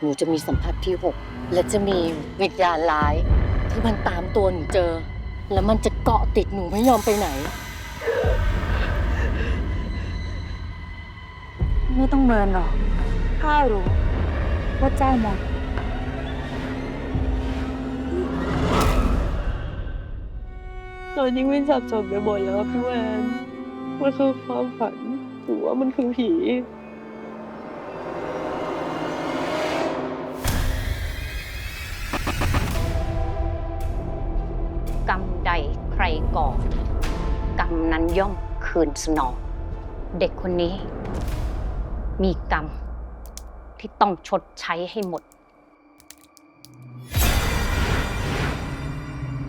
หนูจะมีสัมผัสที่หกและจะมีวิญญาณร้าย ที่มันตามตัวหนูเจอ แล้วมันจะเกาะติดหนูไม่ยอมไปไหน ไม่ต้องเมินหรอกข้ารู้ว่าเจ้ามองตอนนี้วินสับสนไปหมดแล้วพี่แวนมันคือความฝันหรือว่ามันคือผี กรรมใดใครก่อกรรมนั้นย่อมคืนสนอง เด็กคนนี้ มีกรรมที่ต้องชดใช้ให้หมด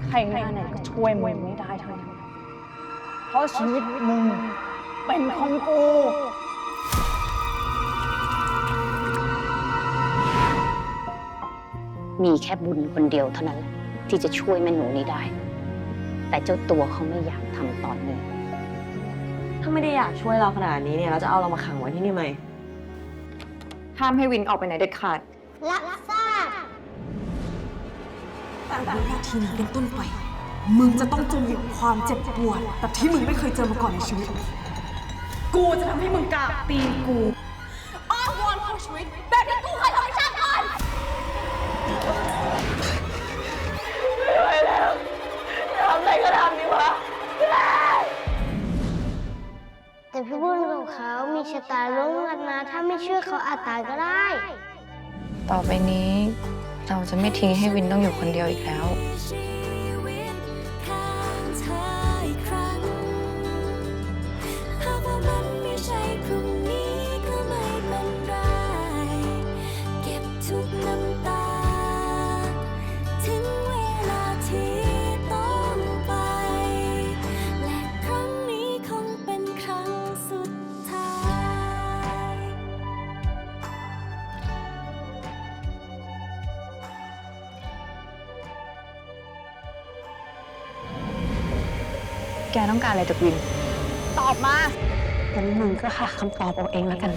ใครหน้าไหนก็ช่วยมึงไม่ได้ทั้งนั้นเพราะชีวิตมึงเป็นของกูมีแค่บุญคนเดียวเท่านั้นแหละที่จะช่วยแม่หนูนี้ได้ แต่เจ้าตัวเขาไม่อยากทำตอนนี้ ถ้าไม่ได้อยากช่วยเราขนาดนี้เนี่ยเราจะเอาเรามาขังไว้ที่นี่ไหม ห้ามให้วินออกไปไหนเด็ดขาดแต่วินาทีนี้เป็นต้นไป มึงจะต้องเจอกับความเจ็บปวดแบบที่มึงไม่เคยเจอมาก่อนในชีวิต กูจะทำให้มึงกราบตีนกูอ้อนวอนของชีวิตแบบที่กู แต่พี่บุญของเขามีชะตาล่วมกันนะ ถ้าไม่เชื่อเขาอาจตายก็ได้ ต่อไปนี้เราจะไม่ทิ้งให้วินต้องอยู่คนเดียวอีกแล้ว แกต้องการอะไรจากวิน ตอบมางั้นมึงก็หาคำตอบเอาเองแล้วกัน